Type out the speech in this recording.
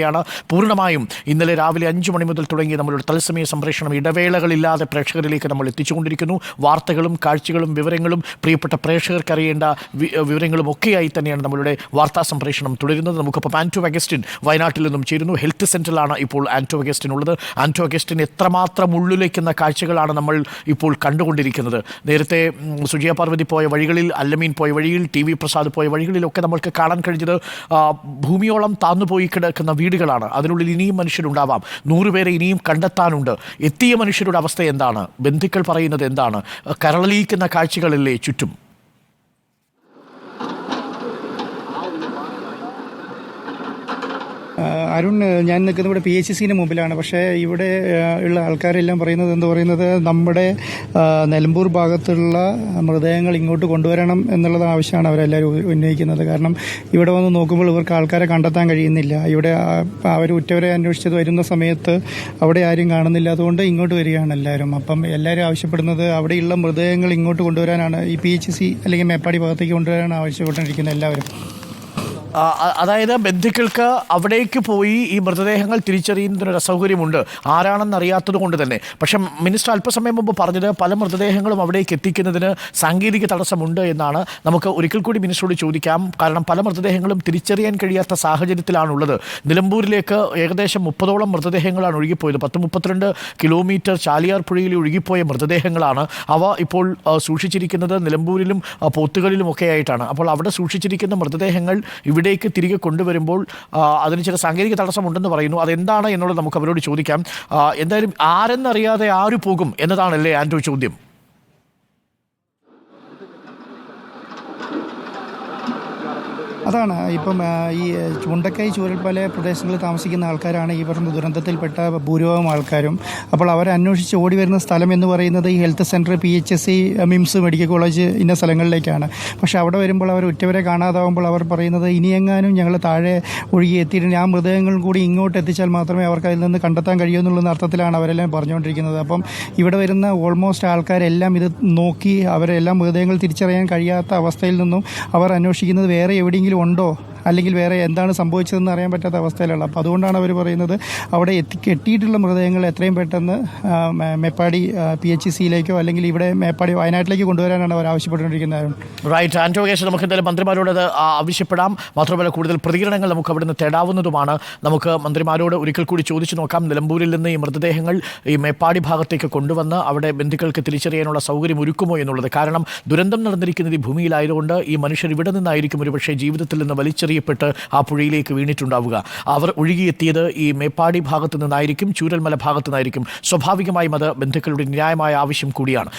യാണ് പൂർണമായും ഇന്നലെ രാവിലെ അഞ്ചു മണി മുതൽ തുടങ്ങി നമ്മളുടെ തത്സമയ സംപ്രേഷണം. ഇടവേളകളില്ലാതെ പ്രേക്ഷകരിലേക്ക് നമ്മൾ എത്തിച്ചുകൊണ്ടിരിക്കുന്നു. വാർത്തകളും കാഴ്ചകളും വിവരങ്ങളും പ്രിയപ്പെട്ട പ്രേക്ഷകർക്ക് അറിയേണ്ട വിവരങ്ങളും ഒക്കെയായി തന്നെയാണ് നമ്മളുടെ വാർത്താ സംപ്രേഷണം തുടരുന്നത്. നമുക്കിപ്പോൾ ആന്റോ അഗസ്റ്റിൻ വയനാട്ടിൽ നിന്നും ചേരുന്നു. ഹെൽത്ത് സെന്ററിലാണ് ഇപ്പോൾ ആന്റോ അഗസ്റ്റിൻ ഉള്ളത് ആന്റോ അഗസ്റ്റിൻ എത്രമാത്രം ഉള്ളിലേക്കുന്ന കാഴ്ചകളാണ് നമ്മൾ ഇപ്പോൾ കണ്ടുകൊണ്ടിരിക്കുന്നത്. നേരത്തെ സുജിയ പാർവതി പോയ വഴികളിൽ അല്ലമീൻ പോയ വഴിയിൽ ടി വി പ്രസാദ് പോയ വഴികളിലൊക്കെ നമ്മൾക്ക് കാണാൻ കഴിഞ്ഞത് ഭൂമിയോളം താന്നുപോയി കിടക്കുന്ന വീടുകളാണ്. അതിനുള്ളിൽ ഇനിയും മനുഷ്യരുണ്ടാവാം. നൂറുപേരെ ഇനിയും കണ്ടെത്താനുണ്ട്. എത്തിയ മനുഷ്യരുടെ അവസ്ഥ എന്താണ്? ബന്ധുക്കൾ പറയുന്നത് എന്താണ്? കരളലിയിക്കുന്ന കാഴ്ചകളല്ലേ ചുറ്റും? അരുൺ ഞാൻ നിൽക്കുന്നത് ഇവിടെ പി എച്ച് സിന് മുമ്പിലാണ്. പക്ഷേ ഇവിടെ ഉള്ള ആൾക്കാരെല്ലാം പറയുന്നത് എന്ന് പറയുന്നത്? നമ്മുടെ നിലമ്പൂർ ഭാഗത്തുള്ള മൃതദേഹങ്ങൾ ഇങ്ങോട്ട് കൊണ്ടുവരണം എന്നുള്ളത് ആവശ്യമാണ് അവരെല്ലാവരും ഉന്നയിക്കുന്നത്. കാരണം ഇവിടെ വന്ന് നോക്കുമ്പോൾ ഇവർക്ക് ആൾക്കാരെ കണ്ടെത്താൻ കഴിയുന്നില്ല. ഇവിടെ അവർ ഉറ്റവരെ അന്വേഷിച്ചത് വരുന്ന സമയത്ത് അവിടെ ആരും കാണുന്നില്ല. അതുകൊണ്ട് ഇങ്ങോട്ട് വരികയാണ് എല്ലാവരും. അപ്പം എല്ലാവരും ആവശ്യപ്പെടുന്നത് അവിടെയുള്ള മൃതദേഹങ്ങൾ ഇങ്ങോട്ട് കൊണ്ടുവരാനാണ് ഈ പി എച്ച് സി അല്ലെങ്കിൽ മേപ്പാടി ഭാഗത്തേക്ക് കൊണ്ടുവരാനാണ് ആവശ്യപ്പെട്ടിരിക്കുന്നത് എല്ലാവരും. അതായത് ബന്ധുക്കൾക്ക് അവിടേക്ക് പോയി ഈ മൃതദേഹങ്ങൾ തിരിച്ചറിയുന്നതിനൊരു അസൗകര്യമുണ്ട്. ആരാണെന്ന് അറിയാത്തത് കൊണ്ട് തന്നെ. പക്ഷെ മിനിസ്റ്റർ അല്പസമയം മുമ്പ് പറഞ്ഞത് പല മൃതദേഹങ്ങളും അവിടേക്ക് എത്തിക്കുന്നതിന് സാങ്കേതിക തടസ്സമുണ്ട് എന്നാണ് നമുക്ക് ഒരിക്കൽ കൂടി മിനിസ്റ്ററോട് ചോദിക്കാം. കാരണം പല മൃതദേഹങ്ങളും തിരിച്ചറിയാൻ കഴിയാത്ത സാഹചര്യത്തിലാണുള്ളത്. നിലമ്പൂരിലേക്ക് ഏകദേശം മുപ്പതോളം മൃതദേഹങ്ങളാണ് ഒഴുകിപ്പോയത്. പത്ത് മുപ്പത്തിരണ്ട് കിലോമീറ്റർ ചാലിയാർ പുഴയിൽ ഒഴുകിപ്പോയ മൃതദേഹങ്ങളാണ്. അവ ഇപ്പോൾ സൂക്ഷിച്ചിരിക്കുന്നത് നിലമ്പൂരിലും പോത്തുകളിലും ഒക്കെ ആയിട്ടാണ്. അപ്പോൾ അവിടെ സൂക്ഷിച്ചിരിക്കുന്ന മൃതദേഹങ്ങൾ ഇവിടേക്ക് തിരികെ കൊണ്ടുവരുമ്പോൾ അതിന് ചില സാങ്കേതിക തടസ്സമുണ്ടെന്ന് പറയുന്നു. അതെന്താണ് എന്നുള്ളത് നമുക്ക് അവരോട് ചോദിക്കാം. എന്തായാലും ആരെന്നറിയാതെ ആര് പോകും എന്നതാണല്ലേ ആൻഡ്രോ ചോദ്യം. അതാണ്. ഇപ്പം ഈ ചുണ്ടക്കൈ ചൂരൽപ്പല പ്രദേശങ്ങളിൽ താമസിക്കുന്ന ആൾക്കാരാണ് ഈ പറഞ്ഞ ദുരന്തത്തിൽപ്പെട്ട ഭൂരിഭാഗം ആൾക്കാരും. അപ്പോൾ അവർ അന്വേഷിച്ച് ഓടി വരുന്ന സ്ഥലം എന്ന് പറയുന്നത് ഈ health centre P H S C MIMS medical college ഇന്ന സ്ഥലങ്ങളിലേക്കാണ്. പക്ഷേ അവിടെ വരുമ്പോൾ അവർ ഉറ്റവരെ കാണാതാവുമ്പോൾ അവർ പറയുന്നത് ഇനിയെങ്ങാനും ഞങ്ങൾ താഴെ ഒഴുകി എത്തിയിട്ടുണ്ട്. ആ മൃതദേഹങ്ങൾ കൂടി ഇങ്ങോട്ട് എത്തിച്ചാൽ മാത്രമേ അവർക്ക് അതിൽ നിന്ന് കണ്ടെത്താൻ കഴിയൂ എന്നുള്ള അർത്ഥത്തിലാണ് അവരെല്ലാം പറഞ്ഞുകൊണ്ടിരിക്കുന്നത്. അപ്പം ഇവിടെ വരുന്ന ഓൾമോസ്റ്റ് ആൾക്കാരെല്ലാം ഇത് നോക്കി അവരെല്ലാം മൃതദേഹങ്ങൾ തിരിച്ചറിയാൻ കഴിയാത്ത അവസ്ഥയിൽ നിന്നും അവർ അന്വേഷിക്കുന്നത് വേറെ എവിടെയെങ്കിലും ഉണ്ടോ? അല്ലെങ്കിൽ വേറെ എന്താണ് സംഭവിച്ചതെന്ന് അറിയാൻ പറ്റാത്ത അവസ്ഥയിലുള്ള. അപ്പോൾ അതുകൊണ്ടാണ് അവർ പറയുന്നത് അവിടെ എത്തി കെട്ടിയിട്ടുള്ള മൃതദേഹങ്ങൾ എത്രയും പെട്ടെന്ന് മേപ്പാടി പി എച്ച് സിയിലേക്കോ അല്ലെങ്കിൽ ഇവിടെ മേപ്പാടി വയനാട്ടിലേക്ക് കൊണ്ടുവരാനാണ് അവർ ആവശ്യപ്പെട്ടുകൊണ്ടിരിക്കുന്നത്. റൈറ്റ് ആന്റോകേഷൻ നമുക്ക് എന്തായാലും മന്ത്രിമാരോട് ആവശ്യപ്പെടാം. മാത്രമല്ല കൂടുതൽ പ്രതികരണങ്ങൾ നമുക്ക് അവിടെ നിന്ന് തേടാവുന്നതുമാണ്. നമുക്ക് മന്ത്രിമാരോട് ഒരിക്കൽ കൂടി ചോദിച്ചു നോക്കാം നിലമ്പൂരിൽ നിന്ന് ഈ മൃതദേഹങ്ങൾ ഈ മേപ്പാടി ഭാഗത്തേക്ക് കൊണ്ടുവന്ന് അവിടെ ബന്ധുക്കൾക്ക് തിരിച്ചറിയാനുള്ള സൗകര്യം ഒരുക്കുമോ എന്നുള്ളത്. കാരണം ദുരന്തം നടന്നിരിക്കുന്നത് ഈ ഭൂമിയിലായതുകൊണ്ട് ഈ മനുഷ്യർ ഇവിടെ നിന്നായിരിക്കും ഒരുപക്ഷെ ജീവിതത്തിൽ നിന്ന് വലിച്ചെറിയപ്പെട്ട് ആ പുഴയിലേക്ക് വീണിട്ടുണ്ടാവുക. അവർ ഒഴുകിയെത്തിയത് ഈ മേപ്പാടി ഭാഗത്തു നിന്നായിരിക്കും ചൂരൽമല ഭാഗത്തു നിന്നായിരിക്കും. സ്വാഭാവികമായും അത് ബന്ധുക്കളുടെ ന്യായമായ ആവശ്യം കൂടിയാണ്.